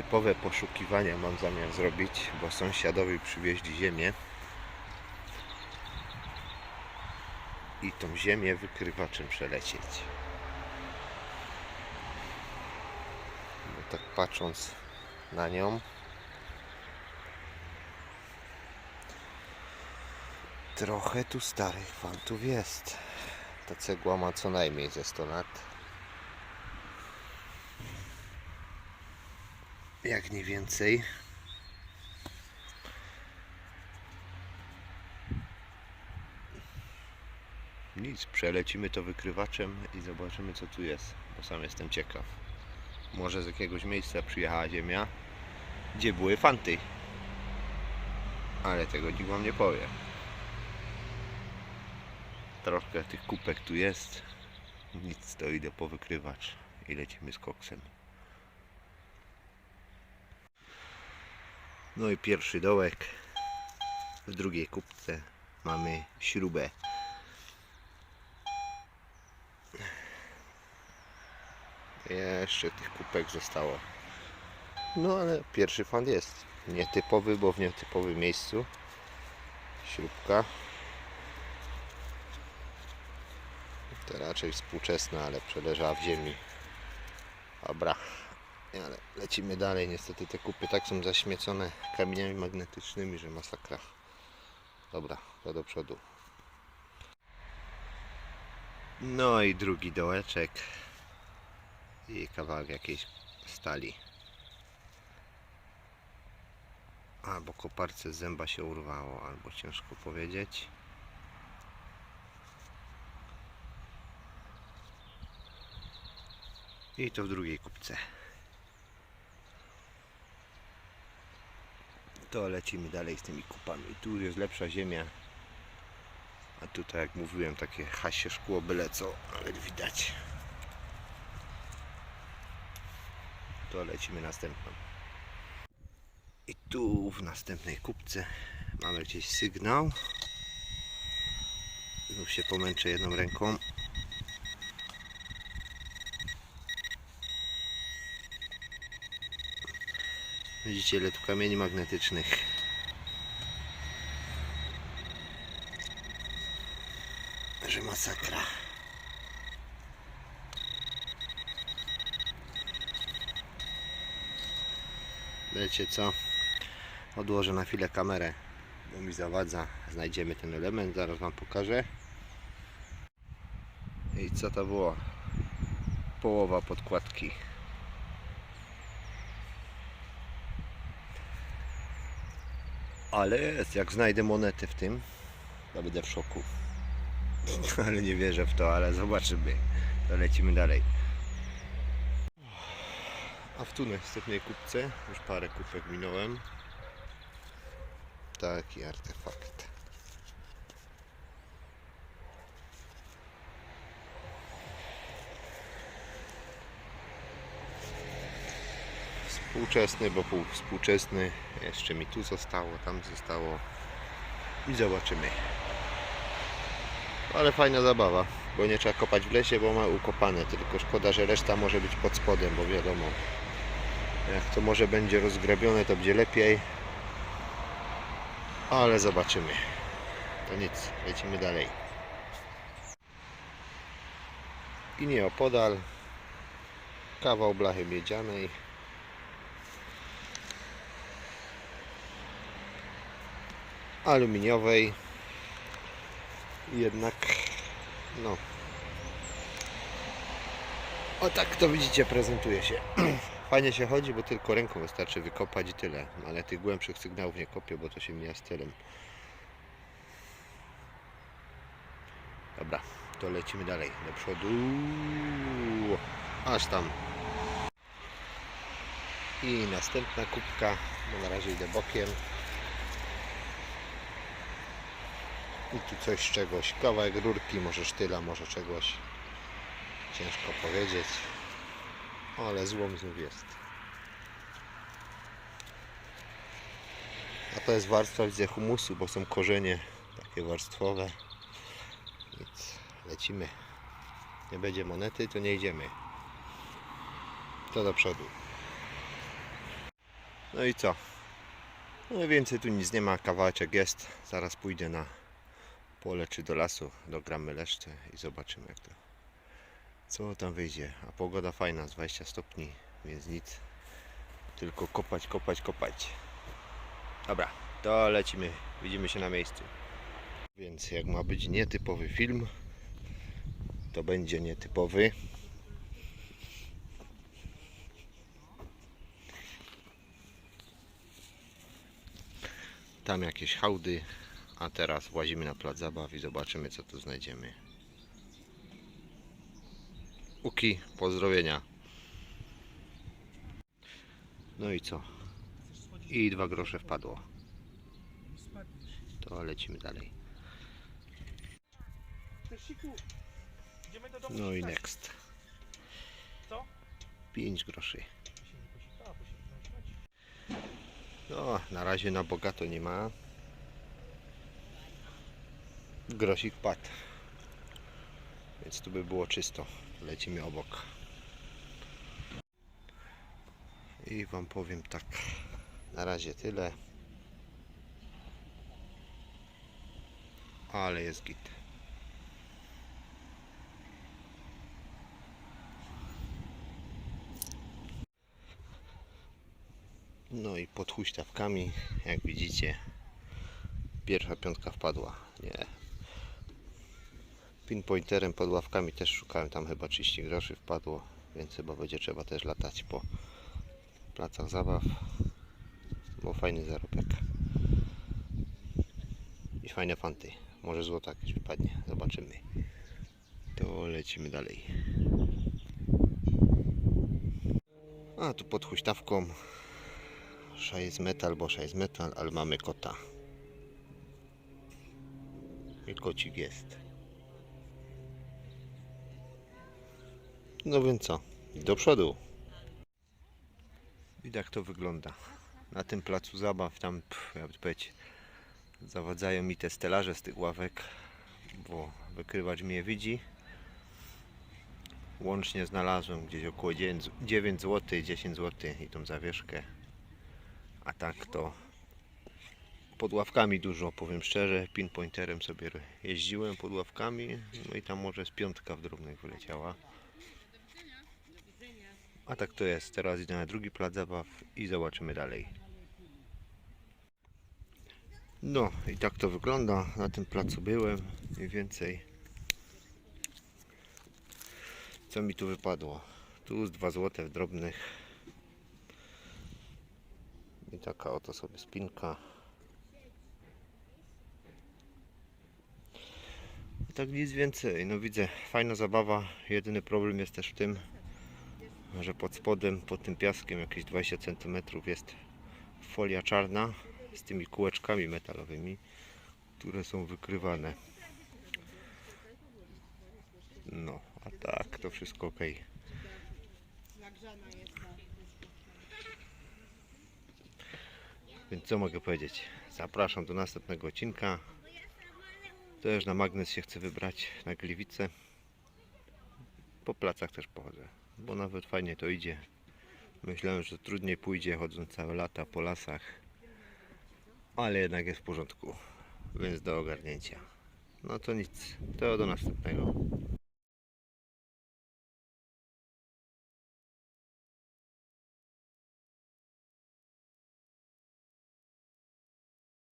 dodatkowe poszukiwania mam zamiar zrobić, bo sąsiadowi przywieźli ziemię. I tą ziemię wykrywaczem przelecieć. Bo tak patrząc na nią, trochę tu starych fantów jest. Ta cegła ma co najmniej ze 100 lat. Jak nie więcej. Nic, przelecimy to wykrywaczem i zobaczymy co tu jest, bo sam jestem ciekaw. Może z jakiegoś miejsca przyjechała ziemia, gdzie były fanty. Ale tego nikt wam nie powie. Troszkę tych kupek tu jest. Nic, to idę po wykrywacz i lecimy z koksem. No i pierwszy dołek. W drugiej kupce mamy śrubę. Jeszcze tych kupek zostało. No ale pierwszy fan jest. Nietypowy, bo w nietypowym miejscu. Śrubka. To raczej współczesna, ale przeleżała w ziemi. Dobra. Ale lecimy dalej. Niestety te kupy tak są zaśmiecone kamieniami magnetycznymi, że masakra. Dobra, to do przodu. No i drugi dołeczek. I kawałek jakiejś stali. Albo koparce zęba się urwało, albo ciężko powiedzieć. I to w drugiej kupce. To lecimy dalej z tymi kupami. Tu jest lepsza ziemia. A tutaj, jak mówiłem, takie hasie szkło byle co, ale widać. To lecimy następną. I tu w następnej kupce mamy gdzieś sygnał. Znów się pomęczę jedną ręką. Widzicie ile tu kamieni magnetycznych. Że masakra. Wiecie co? Odłożę na chwilę kamerę, bo mi zawadza. Znajdziemy ten element, zaraz Wam pokażę. I co to było? Połowa podkładki. Ale jest, jak znajdę monetę w tym, to będę w szoku. Ale nie wierzę w to, ale zobaczymy. To lecimy dalej. A w tu następnej kupce, już parę kupek minąłem. Taki artefakt. Współczesny, bo pół współczesny. Jeszcze mi tu zostało, tam zostało. I zobaczymy. Ale fajna zabawa, bo nie trzeba kopać w lesie, bo ma ukopane. Tylko szkoda, że reszta może być pod spodem, bo wiadomo, jak to może będzie rozgrabione, to będzie lepiej. Ale zobaczymy. To nic, lecimy dalej. I nieopodal kawał blachy miedzianej. Aluminiowej. Jednak, no. O tak to widzicie, prezentuje się. Fajnie się chodzi, bo tylko ręką wystarczy wykopać i tyle. Ale tych głębszych sygnałów nie kopię, bo to się mija stylem. Dobra, to lecimy dalej. Do przodu. Aż tam. I następna kubka, bo na razie idę bokiem. I tu coś czegoś. Kawałek rurki, może sztyla, może czegoś. Ciężko powiedzieć. Ale złom znów jest. A to jest warstwa, widzę, humusu, bo są korzenie takie warstwowe. Więc lecimy. Nie będzie monety, to nie idziemy. To do przodu. No i co? No i więcej tu nic nie ma, kawałeczek jest. Zaraz pójdę na pole czy do lasu, dogramy leszcze i zobaczymy jak to co tam wyjdzie. A pogoda fajna, z 20 stopni, więc nic. Tylko kopać, kopać, kopać. Dobra, to lecimy. Widzimy się na miejscu. Więc jak ma być nietypowy film, to będzie nietypowy. Tam jakieś hałdy, a teraz włazimy na plac zabaw i zobaczymy co tu znajdziemy. Uki, pozdrowienia. No i co? I dwa grosze wpadło. To lecimy dalej. No i next. Co? 5 groszy. No, na razie na bogato nie ma. Grosik padł. Więc tu by było czysto. Lecimy obok. I wam powiem tak. Na razie tyle. Ale jest git. No i pod huśtawkami, jak widzicie, pierwsza piątka wpadła. Nie. Pinpointerem pod ławkami też szukałem, tam chyba 30 groszy wpadło, więc chyba będzie trzeba też latać po placach zabaw, bo fajny zarobek. I fajne fanty. Może złota jakieś wypadnie, zobaczymy. To lecimy dalej. A tu pod huśtawką Szajs metal, bo szajs metal, ale mamy kota. I kocik jest. No więc co? Do przodu. I tak to wygląda. Na tym placu zabaw tam, jakby powiedzieć, zawadzają mi te stelaże z tych ławek, bo wykrywacz mnie widzi. Łącznie znalazłem gdzieś około 9, 9 zł, 10 zł i tą zawieszkę. A tak to pod ławkami dużo, powiem szczerze. Pinpointerem sobie jeździłem pod ławkami. No i tam może z piątka w drobnych wyleciała. A tak to jest. Teraz idę na drugi plac zabaw i zobaczymy dalej. No i tak to wygląda. Na tym placu byłem mniej więcej. Co mi tu wypadło? Tu z 2 zł w drobnych. I taka oto sobie spinka. I tak nic więcej. No widzę, fajna zabawa. Jedyny problem jest też w tym, że pod spodem, pod tym piaskiem jakieś 20 cm jest folia czarna z tymi kółeczkami metalowymi, które są wykrywane. No, a tak, to wszystko ok. Więc co mogę powiedzieć? Zapraszam do następnego odcinka. Też na magnes się chcę wybrać, na Gliwice. Po placach też pochodzę, bo nawet fajnie to idzie. Myślałem, że trudniej pójdzie chodząc całe lata po lasach, ale jednak jest w porządku, więc do ogarnięcia. No to nic, to do następnego.